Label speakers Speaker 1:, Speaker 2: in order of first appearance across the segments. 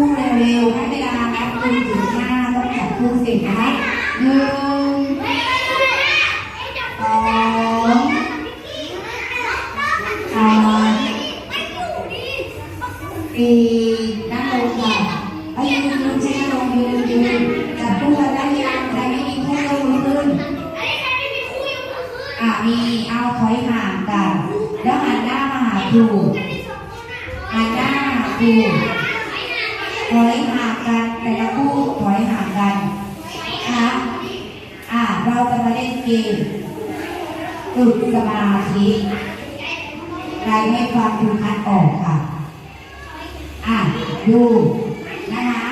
Speaker 1: คู่เร็วๆให้เวลานับคุณถึงห้าต้องจับคู่สินะคะหนึ่งสองสามสี่นั่งลงค่ะเอายืนยืนใช้ลงยืนยืนจับคู่กันได้ยังใครไม่มีคู่ยกมือขึ้นอะมีเอาถอยห่างกันแล้วหันหน้ามาหาครูหันหน้ามาหาครู ถอยห่างกันแต่ละคู่ถอยห่างกันนะคะอะเราจะมาเล่นเกมฝึกสมาธิใครไม่ฟังดูคัดออกค่ะ อะดูนะคะ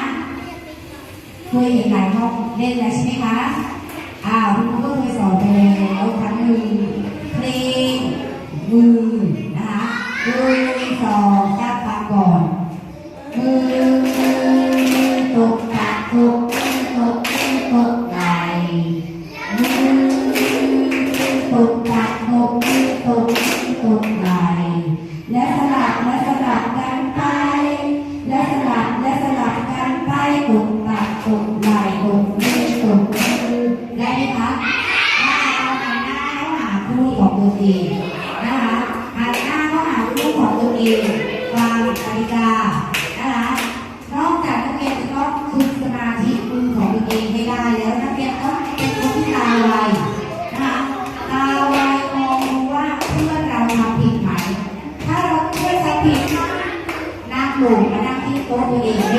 Speaker 1: เคยเห็นหลายห้องเล่นแล้วใช่ไหมคะอ้าวคุณครูก็เคยสอนไปแล้วครั้งหนึ่งเพลงมือนะคะมือสองจับปากก่อนมือ นไปและสลับและสลับกันไปตกปากตกไหลตกมือตกมือได้ไหมคะถ้าเอาหันหน้าเข้าหาคู่ของตัวเองนะคะหันาเข้า ผิดนั่งลงมานั่งที่โต๊ะตัวเ